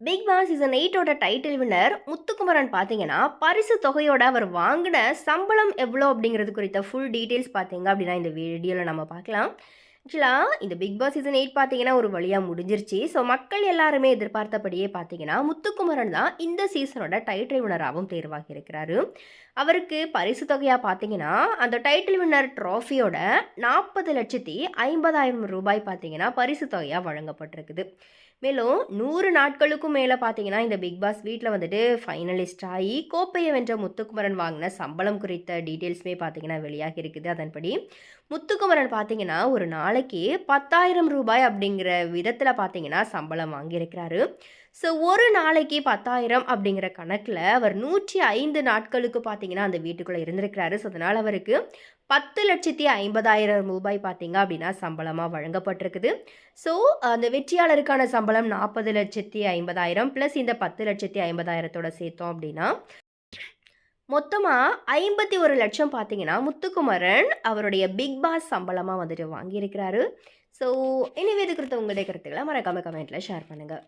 Big Boss season எயிட்டோட title winner Muthukumaran பார்த்தீங்கன்னா பரிசு தொகையோட அவர் வாங்கின சம்பளம் எவ்வளோ அப்படிங்கிறது குறித்த ஃபுல் டீட்டெயில்ஸ் பார்த்தீங்க அப்படின்னா இந்த வீடியோவில் நம்ம பார்க்கலாம். ஆக்சுவலாக இந்த பிக் பாஸ் சீசன் எயிட் பார்த்தீங்கன்னா ஒரு வழியாக முடிஞ்சிருச்சு. ஸோ மக்கள் எல்லாருமே எதிர்பார்த்தபடியே பார்த்தீங்கன்னா முத்துக்குமரன் தான் இந்த சீசனோட டைட்டில் வினராகவும் தேர்வாகி இருக்கிறாரு. அவருக்கு பரிசு தொகையாக பார்த்தீங்கன்னா அந்த டைட்டில் வின்னர் ட்ராஃபியோட நாற்பது லட்சத்தி ஐம்பதாயிரம் ரூபாய் பார்த்தீங்கன்னா பரிசு தொகையாக வழங்கப்பட்டிருக்குது. மேலும் நூறு நாட்களுக்கும் மேலே பார்த்தீங்கன்னா இந்த பிக் பாஸ் வீட்டில் வந்துட்டு ஃபைனலிஸ்ட் ஆகி கோப்பையை வென்ற முத்துக்குமரன் வாங்கின சம்பளம் குறித்த டீட்டெயில்ஸுமே பார்த்தீங்கன்னா வெளியாகி இருக்குது. அதன்படி முத்துக்குமரன் பார்த்தீங்கன்னா ஒரு நாள் நாளைக்கு பத்தாயிரம் ரூபாய் அப்படிங்கிற விதத்தில் பார்த்தீங்கன்னா சம்பளம் வாங்கியிருக்கிறாரு. ஸோ ஒரு நாளைக்கு பத்தாயிரம் அப்படிங்கிற கணக்கில் அவர் நூற்றி ஐந்து நாட்களுக்கு பார்த்தீங்கன்னா அந்த வீட்டுக்குள்ளே இருந்திருக்கிறாரு. ஸோ அதனால் அவருக்கு பத்து லட்சத்தி ஐம்பதாயிரம் ரூபாய் பார்த்தீங்க அப்படின்னா சம்பளமாக வழங்கப்பட்டிருக்குது. ஸோ அந்த வெற்றியாளருக்கான சம்பளம் நாற்பது லட்சத்தி ஐம்பதாயிரம் ப்ளஸ் இந்த பத்து லட்சத்தி ஐம்பதாயிரத்தோட சேர்த்தோம் அப்படின்னா மொத்தமாக ஐம்பத்தி ஒரு லட்சம் பார்த்தீங்கன்னா முத்துக்குமரன் அவருடைய பிக் பாஸ் சம்பளமாக வந்துட்டு வாங்கியிருக்கிறாரு. ஸோ இனிவே இது உங்களுடைய கருத்துக்களை மறக்காம கமெண்ட்டில் ஷேர் பண்ணுங்கள்